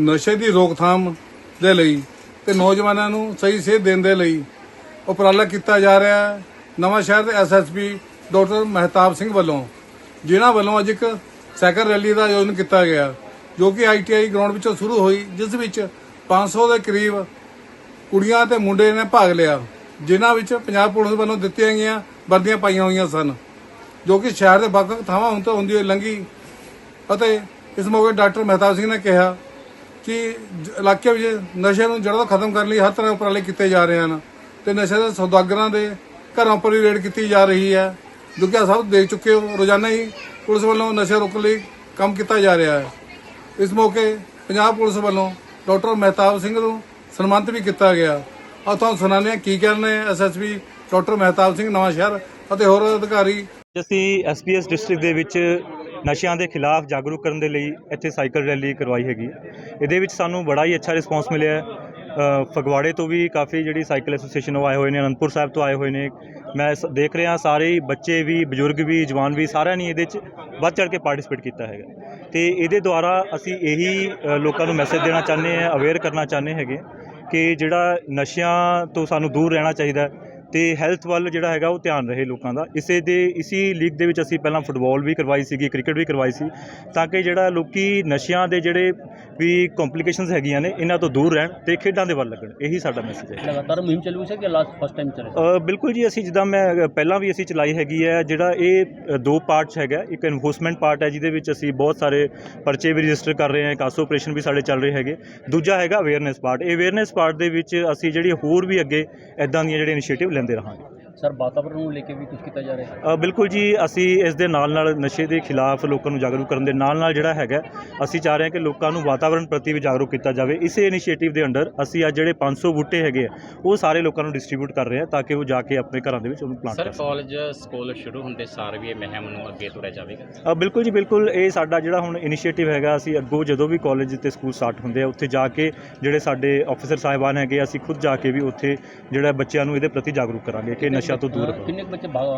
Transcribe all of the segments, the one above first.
ਨਸ਼ੇ ਦੀ ਰੋਕਥਾਮ ਦੇ ਲਈ ਤੇ ਨੌਜਵਾਨਾਂ ਨੂੰ ਸਹੀ ਸੇਧ ਦੇਣ ਦੇ ਲਈ ਉਪਰਾਲਾ ਕੀਤਾ ਜਾ ਰਿਹਾ ਹੈ। ਨਵਾਂ ਸ਼ਹਿਰ ਦੇ ਐਸਐਸਪੀ ਡਾਕਟਰ ਮਹਿਤਾਬ ਸਿੰਘ ਵੱਲੋਂ, ਜਿਨ੍ਹਾਂ ਵੱਲੋਂ ਅੱਜ ਇੱਕ ਸਾਈਕਲ ਰੈਲੀ ਦਾ ਆਯੋਜਨ ਕੀਤਾ ਗਿਆ, ਜੋ ਕਿ ਆਈਟੀਆਈ ਗਰਾਊਂਡ ਵਿੱਚੋਂ ਸ਼ੁਰੂ ਹੋਈ, ਜਿਸ ਵਿੱਚ 500 ਦੇ ਕਰੀਬ ਕੁੜੀਆਂ ਤੇ ਮੁੰਡੇ ਨੇ ਭਾਗ ਲਿਆ, ਜਿਨ੍ਹਾਂ ਵਿੱਚ ਪੰਜਾਬ ਪੁਲਿਸ ਵੱਲੋਂ ਦਿੱਤੀਆਂ ਗਈਆਂ ਵਰਦੀਆਂ ਪਾਈਆਂ ਹੋਈਆਂ ਸਨ, ਜੋ ਕਿ ਸ਼ਹਿਰ ਦੇ ਵੱਖ-ਵੱਖ ਥਾਵਾਂ ਹੁਣ ਹੁੰਦੀ ਹੋਈ ਲੰਘੀ ਅਤੇ ਇਸ ਮੌਕੇ ਡਾਕਟਰ ਮਹਿਤਾਬ ਸਿੰਘ ਨੇ ਕਿਹਾ ਕਿ ਇਲਾਕੇ ਵਿੱਚ ਨਸ਼ੇ ਨੂੰ ਜੜ੍ਹਾਂ ਤੋਂ ਖਤਮ ਕਰਨ ਲਈ ਹਰ ਤਰ੍ਹਾਂ ਦੇ ਉਪਰਾਲੇ ਕੀਤੇ ਜਾ ਰਹੇ ਹਨ ਤੇ ਨਸ਼ੇ ਦੇ ਸੌਦਾਗਰਾਂ ਦੇ ਘਰਾਂ ਉੱਪਰ ਵੀ ਰੇਡ ਕੀਤੀ ਜਾ ਰਹੀ ਹੈ। ਜੋ ਕਿ ਸਭ ਦੇਖ ਚੁੱਕੇ ਹੋ, ਰੋਜ਼ਾਨਾ ਹੀ ਪੁਲਿਸ ਵੱਲੋਂ ਨਸ਼ੇ ਰੋਕਣ ਲਈ ਕੰਮ ਕੀਤਾ ਜਾ ਰਿਹਾ ਹੈ। ਇਸ ਮੌਕੇ ਪੰਜਾਬ ਪੁਲਿਸ ਵੱਲੋਂ ਡਾਕਟਰ ਮਹਿਤਾਬ ਸਿੰਘ ਨੂੰ ਸਨਮਾਨਿਤ ਵੀ ਕੀਤਾ ਗਿਆ। ਆ ਤੁਹਾਨੂੰ ਸੁਣਾਉਂਦੇ ਹਾਂ ਕੀ ਕਹਿੰਦੇ ਐਸਐਸਪੀ ਡਾਕਟਰ ਮਹਿਤਾਬ ਸਿੰਘ ਨਵਾਂ ਸ਼ਹਿਰ ਅਤੇ ਹੋਰ ਅਧਿਕਾਰੀ। ਅਸੀਂ ਐਸਪੀਐਸ ਡਿਸਟ੍ਰਿਕਟ ਦੇ ਵਿੱਚ ਨਸ਼ਿਆਂ ਦੇ ਖਿਲਾਫ ਜਾਗਰੂਕ ਕਰਨ ਦੇ ਲਈ ਇੱਥੇ ਸਾਈਕਲ ਰੈਲੀ ਕਰਵਾਈ ਹੈਗੀ। ਇਹਦੇ ਵਿੱਚ ਸਾਨੂੰ ਬੜਾ ਹੀ ਅੱਛਾ ਰਿਸਪਾਂਸ ਮਿਲਿਆ ਫਗਵਾੜੇ ਤੋਂ ਵੀ ਕਾਫੀ ਜਿਹੜੀ ਸਾਈਕਲ ਐਸੋਸੀਏਸ਼ਨ ਉਹ ਆਏ ਹੋਏ ਨੇ, ਅਨੰਦਪੁਰ ਸਾਹਿਬ ਤੋਂ ਆਏ ਹੋਏ ਨੇ। ਮੈਂ ਸ- ਦੇਖ ਰਿਹਾ ਸਾਰੇ ਬੱਚੇ ਵੀ, ਬਜ਼ੁਰਗ ਵੀ, ਜਵਾਨ ਵੀ ਸਾਰਿਆਂ ਨੇ ਇਹਦੇ 'ਚ ਵੱਧ ਚੜ ਕੇ ਪਾਰਟਿਸਿਪੇਟ ਕੀਤਾ ਹੈਗਾ। ਤੇ ਇਹਦੇ ਦੁਆਰਾ ਅਸੀਂ ਇਹੀ ਲੋਕਾਂ ਨੂੰ ਮੈਸੇਜ ਦੇਣਾ ਚਾਹੁੰਦੇ ਹਾਂ ਅਵੇਅਰ ਕਰਨਾ ਚਾਹੁੰਦੇ ਹੈਗੇ ਕਿ ਜਿਹੜਾ ਨਸ਼ਿਆਂ ਤੋਂ ਸਾਨੂੰ ਦੂਰ ਰਹਿਣਾ ਚਾਹੀਦਾ ਤੇ ਹੈਲਥ ਵੱਲ ਜਿਹੜਾ ਹੈਗਾ ਉਹ ਧਿਆਨ ਰਹੇ ਲੋਕਾਂ ਦਾ। ਇਸੇ ਦੇ ਇਸੀ ਲੀਗ ਦੇ ਵਿੱਚ ਅਸੀਂ ਪਹਿਲਾਂ ਫੁੱਟਬਾਲ ਵੀ ਕਰਵਾਈ ਸੀਗੀ ਕ੍ਰਿਕਟ ਵੀ ਕਰਵਾਈ ਸੀ ਤਾਂ ਕਿ ਜਿਹੜਾ ਲੋਕੀ ਨਸ਼ਿਆਂ ਦੇ ਜਿਹੜੇ ਵੀ ਕੰਪਲਿਕੇਸ਼ਨਸ ਹੈਗੀਆਂ ਨੇ ਇਹਨਾਂ ਤੋਂ ਦੂਰ ਰਹਿਣ ਤੇ ਖੇਡਾਂ ਦੇ ਵੱਲ ਲੱਗਣ। ਇਹੀ ਸਾਡਾ ਮੈਸੇਜ ਹੈ। ਲਗਾਤਾਰ ਮੁਹਿੰਮ ਚੱਲੂ ਸੀ ਕਿ ਲਾਸਟ ਫਸਟ ਟਾਈਮ ਚੱਲੇ ਬਿਲਕੁਲ ਜੀ ਅਸੀਂ ਜਿੱਦਾਂ ਮੈਂ ਪਹਿਲਾਂ ਵੀ ਅਸੀਂ ਚਲਾਈ ਹੈਗੀ ਹੈ ਜਿਹੜਾ ਇਹ ਦੋ ਪਾਰਟਸ ਹੈਗਾ। ਇੱਕ ਐਨਫੋਰਸਮੈਂਟ ਪਾਰਟ ਹੈ ਜਿਹਦੇ ਵਿੱਚ ਅਸੀਂ ਬਹੁਤ ਸਾਰੇ ਪਰਚੇ ਵੀ ਰਜਿਸਟਰ ਕਰ ਰਹੇ ਹਾਂ ਕਾਸੋ ਆਪਰੇਸ਼ਨ ਵੀ ਸਾਡੇ ਚੱਲ ਰਹੇ ਹੈਗੇ। ਦੂਜਾ ਹੈਗਾ ਅਵੇਅਰਨੈਸ ਪਾਰਟ ਇਹ ਅਵੇਅਰਨੈਸ ਪਾਰਟ ਦੇ ਵਿੱਚ ਅਸੀਂ ਜਿਹੜੀ ਹੋਰ ਵੀ ਅੱਗੇ ਐਦਾਂ ਦੀਆਂ ਜਿਹੜੇ ਇਨੀਸ਼ੀਏਟਿਵ ਲੈਂਦੇ ਰਹਾਂਗੇ। ਸਰ ਵਾਤਾਵਰਣ ਨੂੰ ਲੈ ਕੇ ਵੀ ਕੁਝ ਕੀਤਾ ਜਾ ਰਿਹਾ ਹੈ? ਬਿਲਕੁਲ ਜੀ ਅਸੀਂ ਇਸ ਦੇ ਨਾਲ ਨਾਲ ਨਸ਼ੇ ਦੇ ਖਿਲਾਫ ਲੋਕਾਂ ਨੂੰ ਜਾਗਰੂਕ ਕਰਨ ਦੇ ਨਾਲ ਨਾਲ ਜਿਹੜਾ ਹੈਗਾ ਅਸੀਂ ਚਾਹ ਰਹੇ ਹਾਂ ਕਿ ਲੋਕਾਂ ਨੂੰ ਵਾਤਾਵਰਣ ਪ੍ਰਤੀ ਵੀ ਜਾਗਰੂਕ ਕੀਤਾ ਜਾਵੇ। ਇਸੇ ਇਨੀਸ਼ੀਏਟਿਵ ਦੇ ਅੰਡਰ ਅਸੀਂ ਅੱਜ ਜਿਹੜੇ 500 ਬੂਟੇ ਹੈਗੇ ਆ ਉਹ ਸਾਰੇ ਲੋਕਾਂ ਨੂੰ ਡਿਸਟ੍ਰੀਬਿਊਟ ਕਰ ਰਹੇ ਹਾਂ ਤਾਂ ਕਿ ਉਹ ਜਾ ਕੇ ਆਪਣੇ ਘਰਾਂ ਦੇ ਵਿੱਚ ਉਹਨੂੰ ਪਲਾਂਟ ਸਰ ਕਰ ਸਕਣ। ਕਾਲਜ ਸਕੂਲ ਸ਼ੁਰੂ ਹੁੰਦੇ ਸਾਰ ਵੀ ਇਹ ਮੁਹਿੰਮ ਨੂੰ ਅੱਗੇ ਤੁਰਿਆ ਜਾਵੇਗਾ? ਬਿਲਕੁਲ ਜੀ ਬਿਲਕੁਲ ਇਹ ਸਾਡਾ ਜਿਹੜਾ ਹੁਣ ਇਨੀਸ਼ੀਏਟਿਵ ਹੈਗਾ ਅਸੀਂ ਅੱਗੋਂ ਜਦੋਂ ਵੀ ਕਾਲਜ ਤੇ ਸਕੂਲ ਸਟਾਰਟ ਹੁੰਦੇ ਆ ਉੱਥੇ ਜਾ ਕੇ ਜਿਹੜੇ ਸਾਡੇ ਆਫੀਸਰ ਸਾਹਿਬਾਨ ਹੈਗੇ ਅਸੀਂ ਖੁਦ ਜਾ ਕੇ ਵੀ ਉੱਥੇ ਜਿਹੜਾ ਬੱਚਿਆਂ ਨੂੰ ਇਹਦੇ ਪ੍ਰਤੀ ਜਾਗਰੂਕ ਕਰਾਂਗੇ ਕਿ ਨਸ਼ਾ ਤੋਂ ਦੂਰ। ਰਹੋ ਕਿੰਨੇ ਕੁ ਬੱਚੇ ਭਾਗ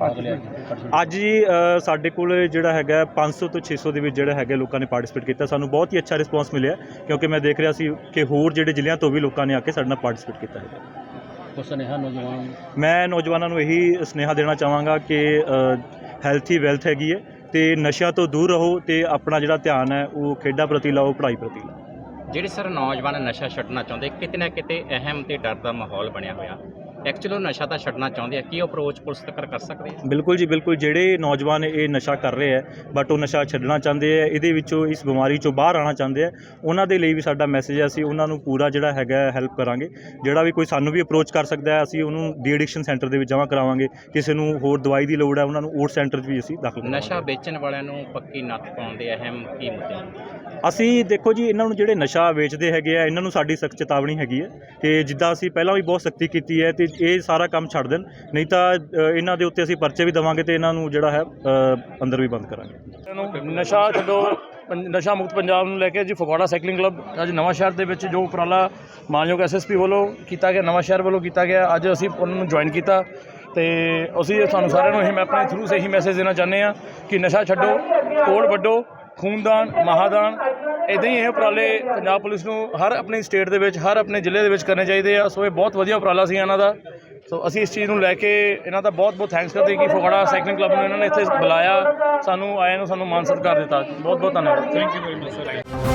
ਭਾਗ ਲਿਆ ਜੀ participate? ਅੱਜ ਜੀ ਅ, ਸਾਡੇ ਕੋਲ ਜਿਹੜਾ ਹੈਗਾ 500 ਤੋਂ 600 ਦੇ ਵਿੱਚ ਜਿਹੜਾ ਹੈਗਾ ਲੋਕਾਂ ਨੇ ਪਾਰਟਿਸਿਪੇਟ ਕੀਤਾ। ਸਾਨੂੰ ਬਹੁਤ ਹੀ ਅੱਛਾ ਰਿਸਪਾਂਸ ਮਿਲਿਆ ਕਿਉਂਕਿ ਮੈਂ ਦੇਖ ਰਿਹਾ ਸੀ ਕਿ ਹੋਰ ਜਿਹੜੇ ਜ਼ਿਲ੍ਹਿਆਂ ਤੋਂ ਵੀ ਲੋਕਾਂ ਨੇ ਆ ਕੇ ਸਾਡੇ ਨਾਲ ਪਾਰਟਿਸਿਪੇਟ ਕੀਤਾ ਹੈ। ਕੁਝ ਸੁਨੇਹਾ ਨੌਜਵਾਨਾਂ ਨੂੰ? ਮੈਂ ਨੌਜਵਾਨਾਂ ਨੂੰ ਇਹੀ ਸੁਨੇਹਾ ਦੇਣਾ ਚਾਹਾਂਗਾ ਕਿ ਹੈਲਥ ਹੀ ਵੈਲਥ ਹੈਗੀ ਹੈ ਤੇ ਨਸ਼ਿਆਂ ਤੋਂ ਦੂਰ ਰਹੋ ਤੇ ਆਪਣਾ ਜਿਹੜਾ ਧਿਆਨ ਹੈ ਉਹ ਖੇਡਾਂ ਪ੍ਰਤੀ ਲਾਓ ਪੜ੍ਹਾਈ ਪ੍ਰਤੀ ਲਾਓ। ਜਿਹੜੇ ਸਰ ਨੌਜਵਾਨ ਨਸ਼ਾ ਛੱਡਣਾ ਚਾਹੁੰਦੇ ਕਿਤੇ ਨਾ ਕਿਤੇ ਅਹਿਮ ਤੇ ਡਰ ਦਾ ਮਾਹੌਲ ਬਣਿਆ ਹੋਇਆ। ਐਕਚੁਅਲੀ ਉਹ ਨਸ਼ਾ ਤਾਂ ਛੱਡਣਾ ਚਾਹੁੰਦੇ ਆ। ਕੀ ਅਪਰੋਚ ਪੁਲਿਸ ਤੱਕ ਕਰ ਸਕਦੇ ਆ? ਬਿਲਕੁਲ ਜੀ ਬਿਲਕੁਲ। ਜਿਹੜੇ ਨੌਜਵਾਨ ਇਹ ਨਸ਼ਾ ਕਰ ਰਹੇ ਹੈ ਬਟ ਉਹ ਨਸ਼ਾ ਛੱਡਣਾ ਚਾਹੁੰਦੇ ਆ ਇਹਦੇ ਵਿੱਚੋਂ ਇਸ ਬਿਮਾਰੀ ਚੋਂ ਬਾਹਰ ਆਉਣਾ ਚਾਹੁੰਦੇ ਆ ਉਹਨਾਂ ਦੇ ਲਈ ਵੀ ਸਾਡਾ ਮੈਸੇਜ ਹੈ ਅਸੀਂ ਉਹਨਾਂ ਨੂੰ ਪੂਰਾ ਜਿਹੜਾ ਹੈਗਾ ਹੈਲਪ ਕਰਾਂਗੇ। ਜਿਹੜਾ ਵੀ ਕੋਈ ਸਾਨੂੰ ਵੀ ਅਪਰੋਚ ਕਰ ਸਕਦਾ ਹੈ ਅਸੀਂ ਉਹਨੂੰ ਡੀ ਐਡਿਕਸ਼ਨ ਸੈਂਟਰ ਦੇ ਵਿੱਚ ਜਮ੍ਹਾਂ ਕਰਾਵਾਂਗੇ। ਕਿਸੇ ਨੂੰ ਹੋਰ ਦਵਾਈ ਦੀ ਲੋੜ ਹੈ ਉਹਨਾਂ ਨੂੰ ਓਟ ਸੈਂਟਰ 'ਚ ਵੀ ਅਸੀਂ ਦਾਖਲ ਨਸ਼ਾ ਵੇਚਣ ਵਾਲਿਆਂ ਨੂੰ ਪੱਕੀ ਨੱਥ ਪਾਉਣ ਦੇ ਅਹਿਮ ਕੀ ਮੁੱਦੇ ਅਸੀਂ ਦੇਖੋ ਜੀ, ਇਹਨਾਂ ਨੂੰ ਜਿਹੜੇ ਨਸ਼ਾ ਵੇਚਦੇ ਹੈਗੇ ਆ, ਇਹਨਾਂ ਨੂੰ ਸਾਡੀ ਸਖਤ ਚੇਤਾਵਨੀ ਹੈਗੀ ਹੈ ਕਿ ਜਿੱਦਾਂ ਅਸੀਂ ਪਹਿਲਾਂ ਵੀ ਬਹੁਤ ਸਖਤੀ ਕੀਤੀ ਹੈ ਤੇ ਇਹ ਸਾਰਾ ਕੰਮ ਛੱਡ ਦੇਣ, ਨਹੀਂ ਤਾਂ ਇਹਨਾਂ ਦੇ ਉੱਤੇ ਅਸੀਂ ਪਰਚੇ ਵੀ ਦੇਵਾਂਗੇ ਤੇ ਇਹਨਾਂ ਨੂੰ ਜਿਹੜਾ ਹੈ ਅੰਦਰ ਵੀ ਬੰਦ ਕਰਾਂਗੇ। ਨਸ਼ਾ ਛੱਡੋ, ਪੰ- ਨਸ਼ਾ ਮੁਕਤ ਪੰਜਾਬ ਨੂੰ ਲੈ ਕੇ ਜੀ ਫਗਵਾੜਾ ਸਾਈਕਲਿੰਗ ਕਲੱਬ ਅੱਜ ਨਵਾਂ ਸ਼ਹਿਰ ਦੇ ਵਿੱਚ ਜੋ ਉਪਰਾਲਾ ਮਾਨਯੋਗ ਐਸਐਸਪੀ ਵੱਲੋਂ ਕੀਤਾ ਗਿਆ, ਨਵਾਂ ਸ਼ਹਿਰ ਵੱਲੋਂ ਕੀਤਾ ਗਿਆ, ਅੱਜ ਅਸੀਂ ਉਹਨਾਂ ਨੂੰ ਜੁਆਇਨ ਕੀਤਾ ਤੇ ਅਸੀਂ ਤੁਹਾਨੂੰ ਸਾਰਿਆਂ ਨੂੰ ਇਹ, ਮੈਂ ਆਪਣੇ ਥਰੂ ਸੇ ਹੀ ਮੈਸੇਜ ਦੇਣਾ ਚਾਹੁੰਦੇ ਆ ਕਿ ਨਸ਼ਾ ਛੱਡੋ, ਕੋਲ ਵੱਡੋ, ਖੂਨਦਾਨ, ਮਹਾਦਾਨ ਇਦਾਂ ਹੀ ਇਹ ਉਪਰਾਲੇ ਪੰਜਾਬ ਪੁਲਿਸ ਨੂੰ ਹਰ ਆਪਣੀ ਸਟੇਟ ਦੇ ਵਿੱਚ, ਹਰ ਆਪਣੇ ਜ਼ਿਲ੍ਹੇ ਦੇ ਵਿੱਚ ਕਰਨੇ ਚਾਹੀਦੇ ਆ। ਸੋ ਇਹ ਬਹੁਤ ਵਧੀਆ ਉਪਰਾਲਾ ਸੀ ਇਹਨਾਂ ਦਾ। ਸੋ ਅਸੀਂ ਇਸ ਚੀਜ਼ ਨੂੰ ਲੈ ਕੇ ਇਹਨਾਂ ਦਾ ਬਹੁਤ ਬਹੁਤ ਥੈਂਕਸ ਕਰਦੇ ਕਿ ਫਗਵਾੜਾ ਸਾਈਕਲਿੰਗ ਕਲੱਬ ਨੂੰ ਇਹਨਾਂ ਨੇ ਇੱਥੇ ਬੁਲਾਇਆ। ਸਾਨੂੰ ਆਇਆਂ ਨੂੰ ਸਾਨੂੰ ਮਾਨ ਸਤਿਕਾਰ ਦਿੱਤਾ। ਬਹੁਤ ਬਹੁਤ ਧੰਨਵਾਦ। Thank you very much sir